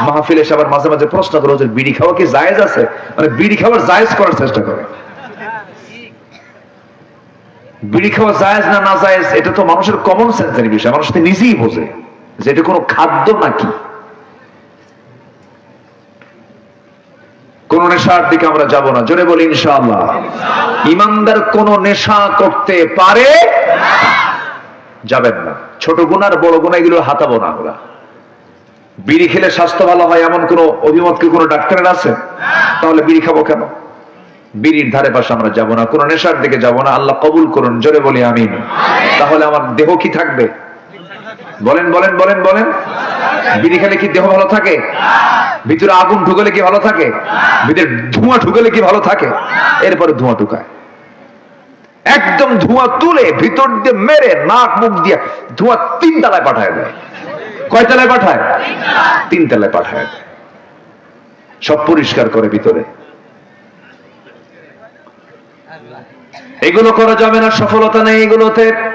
মাহফিল এসে আবার মাঝে মাঝে প্রশ্ন করে যে বিড়ি খাওয়া কি জায়েজ আছে? মানে বিড়ি খাওয়ার জায়েজ করার চেষ্টা করে। বিড়ি খাওয়া জায়েজ না না জায়েজ, এটা তো মানুষের কমন সেন্সের বিষয়। মানুষ তো নিজেই বোঝে যে এটা কোনো খাদ্য নাকি। কোন নেশার দিকে আমরা যাব না। জোরে বলি ইনশাআল্লাহ। ইমানদার কোন নেশা করতে পারে যাবেন না। ছোট গুণার বড় গুণা, এগুলো হাতাবো না আমরা। বিড়ি খেলে স্বাস্থ্য ভালো হয় এমন কোন অভিমত কি কোনো ডাক্তারের আছে? তাহলে বিড়ি খাব কেন? বিড়ির ধারে পাশে আমরা যাব না, কোন নেশার দিকে যাব না। আল্লাহ কবুল করুন, জোরে বলি আমিন। তাহলে আমার দেহ কি থাকবে? বলেন বলেন বলেন বলেন। বিড়ি খেলে কি দেহ ভালো থাকে? ভিতরে আগুন ঢুকলে কি ভালো থাকে? ভিতরে ধোঁয়া ঢুকলে কি ভালো থাকে? এরপরে ধোঁয়া ঢুকায়। একদম ধোঁয়া তুলে ভিতর দিয়ে মেরে, নাক, মুখ দিয়ে ধোঁয়া তিন তলায় পাঠায় দেয়। কয় তলায় পাঠায়? তিন তলায় পাঠায়। সব পরিষ্কার করে ভিতরে। এগুলো করা যাবে না, সফলতা নেই এগুলোতে।